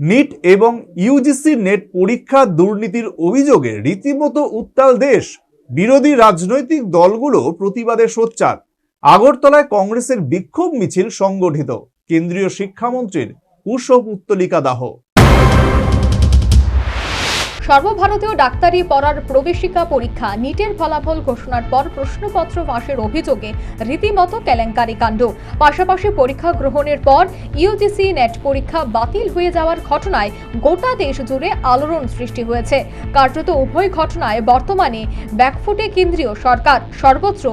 NEET এবং UGC net পরীক্ষা দুর্নীতির অভিযোগে রীতিমতো উত্তাল দেশ। বিরোধী রাজনৈতিক দলগুলো প্রতিবাদে সোচ্চার। আগরতলায় কংগ্রেসের বিক্ষোভ মিছিল সংগঠিত। কেন্দ্রীয় শিক্ষামন্ত্রীর কুশব উত্তলিকা দাহ সর্বভারতীয় ডাক্তারি পড়ার প্রবেশিকা পরীক্ষা, নিটের ফলাফল ঘোষণার পর প্রশ্নপত্র ফাঁসের অভিযোগে রীতিমতো কেলেঙ্কারি কাণ্ড। পাশাপাশি পরীক্ষা গ্রহণের পর ইউজিসি নেট পরীক্ষা বাতিল হয়ে যাওয়ার ঘটনায় গোটা দেশ জুড়ে আলোড়ন সৃষ্টি হয়েছে। কার্যত উভয় ঘটনায় বর্তমানে ব্যাকফুটে কেন্দ্রীয় সরকার সর্বত্র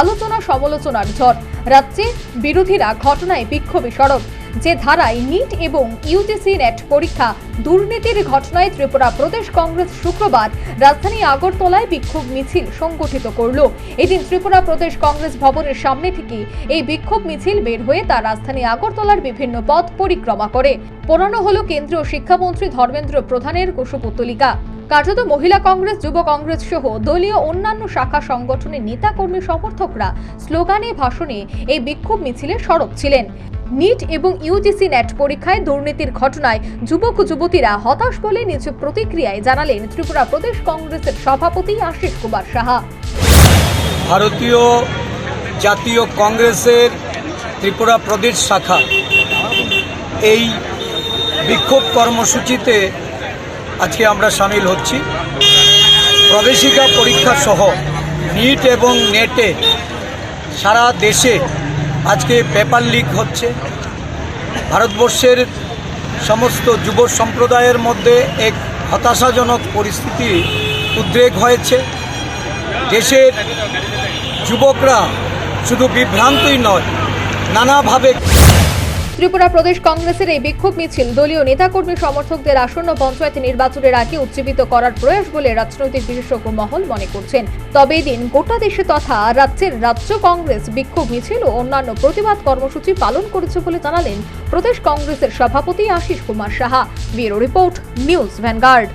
আলোচনা সমালোচনার ঝড়। রাজ্যে বিরোধীরা ঘটনায় বিক্ষোভী সরব যে ধারায় নিট এবং ইউজিসি নেট পরীক্ষা দুর্নীতির ঘটনায় ত্রিপুরা প্রদেশ কংগ্রেস শুক্রবার রাজধানী আগরতলায় বিক্ষোভ মিছিল সংগঠিত করল। এদিন ত্রিপুরা প্রদেশ কংগ্রেস ভবনের সামনে থেকে এই বিক্ষোভ মিছিল বের হয়ে তা রাজধানী আগরতলার বিভিন্ন পথ পরিক্রমা করে। পোড়ানো হলো কেন্দ্রীয় শিক্ষামন্ত্রী ধর্মেন্দ্র প্রধানের কুশপুত্তলিকা কার্যত মহিলা কংগ্রেস, যুব কংগ্রেস সহ দলীয় অন্যান্য শাখা সংগঠনের নেতাকর্মী সমর্থকরা স্লোগানে ভাষণে এই বিক্ষোভ মিছিলে সরব ছিলেন। নিট এবং ইউজিসি নেট পরীক্ষায় দুর্নীতির ঘটনায় যুবক যুবতীরা হতাশ বলে নিজ প্রতিক্রিয়ায় জানালেন ত্রিপুরা প্রদেশ কংগ্রেসের সভাপতি আশিস কুমার সাহা। ভারতীয় জাতীয় কংগ্রেসের ত্রিপুরা প্রদেশ শাখা এই বিক্ষোভ কর্মসূচিতে আজকে আমরা সামিল হচ্ছি। প্রবেশিকা পরীক্ষা সহ নিট এবং নেটে সারা দেশে আজকে পেপার লিক হচ্ছে। ভারতবর্ষের সমস্ত যুব সম্প্রদায়ের মধ্যে এক হতাশাজনক পরিস্থিতি উদ্রেক হয়েছে। দেশের যুবকরা শুধু বিভ্রান্তই নয়, নানাভাবে ত্রিপুরা প্রদেশ কংগ্রেসের এই বিক্ষোভ মিছিল দলীয় নেতাকর্মী সমর্থকদের আসন্ন পঞ্চায়েত নির্বাচনের আগে উজ্জীবিত করার প্রয়াস বলে রাজনৈতিক বিশেষজ্ঞ মহল মনে করছেন। তবে এদিন গোটা দেশে তথা রাজ্যের রাজ্য কংগ্রেস বিক্ষোভ মিছিল ও অন্যান্য প্রতিবাদ কর্মসূচি পালন করেছে বলে জানালেন প্রদেশ কংগ্রেসের সভাপতি Ashis Kumar Saha. Bureau report, news Vanguard.